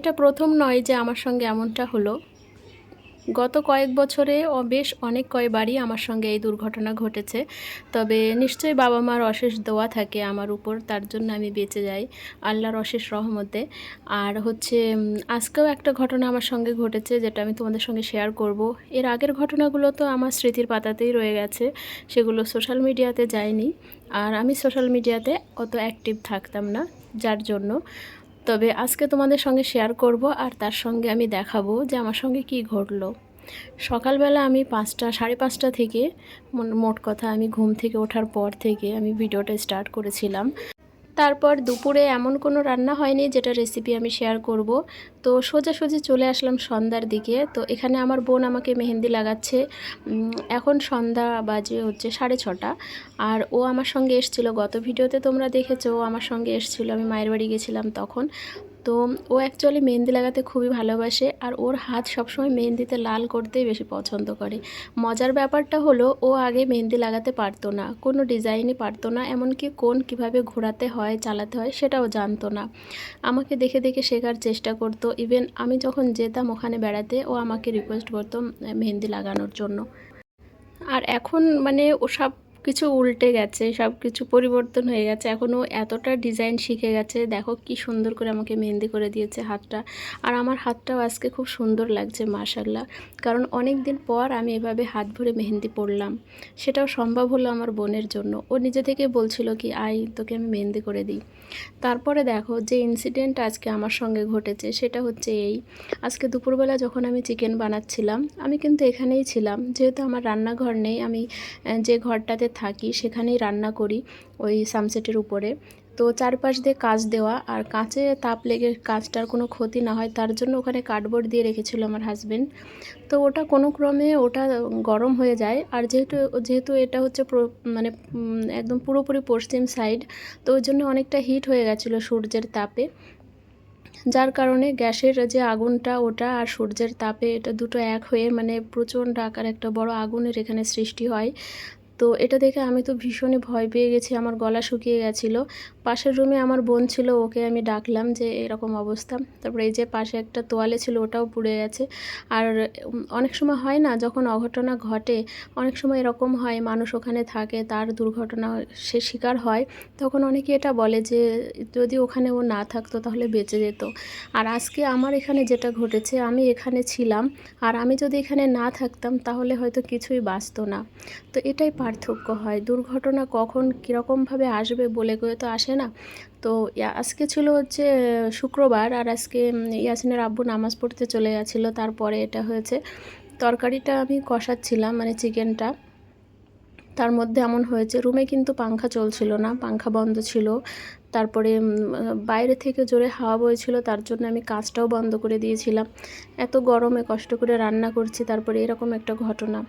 এটা প্রথম নয় যে আমার সঙ্গে এমনটা হলো। গত কয়েক বছরে বেশ অনেক কয়বারই আমার সঙ্গে এই দুর্ঘটনা ঘটেছে। তবে নিশ্চয়ই বাবা মার অশেষ দোয়া থাকে আমার উপর, তার জন্য আমি বেঁচে যাই আল্লাহর অশেষ রহমতে। আর হচ্ছে আজকেও একটা ঘটনা আমার সঙ্গে ঘটেছে যেটা আমি তোমাদের সঙ্গে শেয়ার করব। এর আগের ঘটনাগুলো তো আমার স্মৃতির পাতাতেই রয়ে গেছে, সেগুলো সোশ্যাল মিডিয়াতে যায়নি। আর আমি সোশ্যাল মিডিয়াতে অত অ্যাক্টিভ থাকতাম না, যার জন্য। তবে আজকে তোমাদের সঙ্গে শেয়ার করব আর তার সঙ্গে আমি দেখাবো যে আমার সঙ্গে কি ঘটলো। সকালবেলা আমি পাঁচটা, সাড়ে পাঁচটা থেকে মোট কথা আমি ঘুম থেকে ওঠার পর থেকে আমি ভিডিওটা স্টার্ট করেছিলাম। তারপর দুপুরে এমন কোনো রান্না হয়নি যেটা রেসিপি আমি শেয়ার করব। তো সোজাসুজি চলে আসলাম সন্ধ্যার দিকে। তো এখানে আমার বোন আমাকে মেহেন্দি লাগাচ্ছে। এখন সন্ধ্যা বাজে হচ্ছে সাড়ে ছটা। আর ও আমার সঙ্গে এসছিল, গত ভিডিওতে তোমরা দেখেছ, ও আমার সঙ্গে এসছিল, আমি মায়ের বাড়ি গেছিলাম তখন। তো ও অ্যাকচুয়ালি মেহেন্দি লাগাতে খুবই ভালোবাসে আর ওর হাত সবসময় মেহেন্দিতে লাল করতেই বেশি পছন্দ করে। মজার ব্যাপারটা হলো ও আগে মেহেন্দি লাগাতে পারতো না, কোনো ডিজাইনই পারতো না, এমনকি কোন কীভাবে ঘোরাতে হয়, চালাতে হয় সেটাও জানতো না। আমাকে দেখে দেখে শেখার চেষ্টা করতো। ইভেন আমি যখন যেতাম ওখানে বেড়াতে, ও আমাকে রিকোয়েস্ট করতো, মেহেন্দি লাগানোর জন্য। আর এখন মানে ও সব কিছু উল্টে গেছে সব কিছু পরিবর্তন হয়ে গেছে। এখনও এতটা ডিজাইন শিখে গেছে। দেখো কি সুন্দর করে আমাকে মেহেন্দি করে দিয়েছে হাতটা। আর আমার হাতটাও আজকে খুব সুন্দর লাগছে মাশাল্লাহ কারণ অনেক দিন পর আমি এভাবে হাত ভরে মেহেন্দি পরলাম। সেটাও সম্ভব হলো আমার বোনের জন্য। ও নিজে থেকে বলছিল কি আই তোকে আমি মেহেন্দি করে দিই। তারপরে দেখো যে ইনসিডেন্ট আজকে আমার সঙ্গে ঘটেছে, সেটা হচ্ছে এই। আজকে দুপুরবেলা যখন আমি চিকেন বানাচ্ছিলাম, আমি কিন্তু এখানেই ছিলাম। যেহেতু আমার রান্নাঘর নেই, আমি যে ঘরটাতে থাকি, সেখানেই রান্না করি ওই সানসেটের উপরে। তো চারপাশ দিয়ে কাঁচ দেওয়া, আর কাঁচে তাপ লেগে কাঁচটার কোনো ক্ষতি না হয়, তার জন্য ওখানে কার্ডবোর্ড দিয়ে রেখেছিল আমার হাজবেন্ড তো ওটা কোনো ক্রমে ওটা গরম হয়ে যায়, আর যেহেতু যেহেতু এটা হচ্ছে মানে একদম পুরোপুরি পশ্চিম সাইড তো ওই জন্য অনেকটা হিট হয়ে গেছিল সূর্যের তাপে। যার কারণে গ্যাসের যে আগুনটা, ওটা আর সূর্যের তাপে এটা দুটো এক হয়ে মানে প্রচণ্ড আকার একটা বড় আগুনের এখানে সৃষ্টি হয়। তো এটা দেখে আমি তো ভীষণই ভয় পেয়ে গেছি, আমার গলা শুকিয়ে গেছিল। পাশের রুমে আমার বোন ছিল, ওকে আমি ডাকলাম যে এরকম অবস্থা। তারপরে এই যে পাশে একটা তোয়ালে ছিল, ওটাও পুড়ে গেছে। আর অনেক সময় হয় না, যখন অঘটনা ঘটে, অনেক সময় এরকম হয়, মানুষ ওখানে থাকে, তার দুর্ঘটনা সে শিকার হয়, তখন অনেকে এটা বলে যে, যদি ওখানে ও না থাকতো তাহলে বেঁচে যেত। আর আজকে আমার এখানে যেটা ঘটেছে, আমি এখানে ছিলাম, আর আমি যদি এখানে না থাকতাম, তাহলে হয়তো কিছুই বাঁচতো না। তো এটাই পার্থক্য হয়। দুর্ঘটনা কখন কীরকমভাবে আসবে বলে করে তো আসে না। তো আজকে ছিল হচ্ছে শুক্রবার আর আজকে ইয়াসিনের আব্বু নামাজ পড়তে চলে গেছিল। তারপরে এটা হয়েছে, তরকারিটা আমি কষাচ্ছিলাম মানে চিকেনটা। তার মধ্যে এমন হয়েছে, রুমে কিন্তু পাংখা চলছিল না, পাংখা বন্ধ ছিল। তারপরে বাইরে থেকে জোরে হাওয়া বইছিল, তার জন্য আমি কাজটাও বন্ধ করে দিয়েছিলাম। এত গরমে কষ্ট করে রান্না করছি, তারপরে এরকম একটা ঘটনা।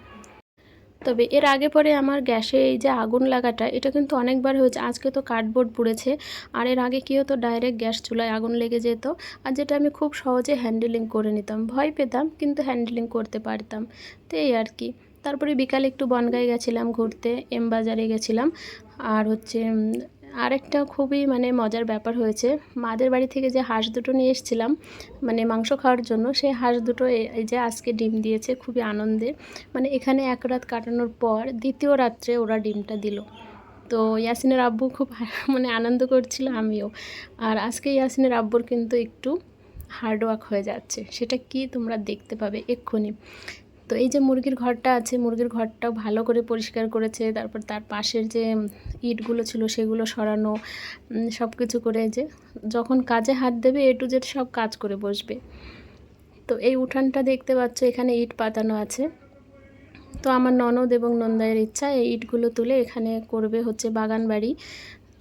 তবে এর আগে পরে আমার গ্যাসে এই যে আগুন লাগাটা, এটা কিন্তু অনেকবার হয়েছে। আজকে তো কার্ডবোর্ড পুড়েছে। আর এর আগে কী হতো, ডাইরেক্ট গ্যাস চুলায় আগুন লেগে যেত। আর যেটা আমি খুব সহজে হ্যান্ডেলিং করে নিতাম। ভয় পেতাম, কিন্তু হ্যান্ডেলিং করতে পারতাম। তো এই আর কি। তারপরে বিকালে একটু বনগাঁয় গেছিলাম ঘুরতে, এম বাজারে গেছিলাম। আর হচ্ছে আরেকটা খুবই মানে মজার ব্যাপার হয়েছে, মাদের বাড়ি থেকে যে হাঁস দুটো নিয়ে এসেছিলাম মানে মাংস খাওয়ার জন্য, সেই হাঁস দুটো এই যে আজকে ডিম দিয়েছে খুবই আনন্দে মানে এখানে এক রাত কাটানোর পর দ্বিতীয় রাত্রে ওরা ডিমটা দিল। তো ইয়াসিনের আব্বু খুব মানে আনন্দ করছিল আমিও। আর আজকে ইয়াসিনের আব্বুর কিন্তু একটু হার্ডওয়ার্ক হয়ে যাচ্ছে, সেটা কি তোমরা দেখতে পাবে এক্ষুনি। তো এই যে মুরগির ঘরটা আছে, মুরগির ঘরটাও ভালো করে পরিষ্কার করেছে, তারপর তার পাশের যে ইটগুলো ছিল সেগুলো সরানো সব কিছু করে যে যখন কাজে হাত দেবে এ টু জেড সব কাজ করে বসবে। তো এই উঠানটা দেখতে পাচ্ছ, এখানে ইট পাতানো আছে। তো আমার ননদ এবং নন্দায়ের ইচ্ছা এই ইটগুলো তুলে এখানে করবে হচ্ছে বাগান বাড়ি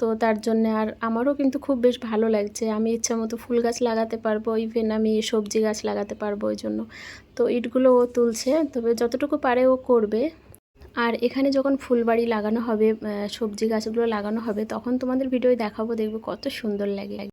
তো তার জন্য আর আমারও কিন্তু খুব বেশ ভালো লাগছে। আমি ইচ্ছা মতো ফুল গাছ লাগাতে পারব ইভেন আমি সবজি গাছ লাগাতে পারব ওই জন্য। তো ইটগুলো ও তুলছে, তবে যতটুকু পারে ও করবে। আর এখানে যখন ফুলবাড়ি লাগানো হবে সবজি গাছগুলো লাগানো হবে, তখন তোমাদের ভিডিও দেখাবো, দেখবে কত সুন্দর লাগে।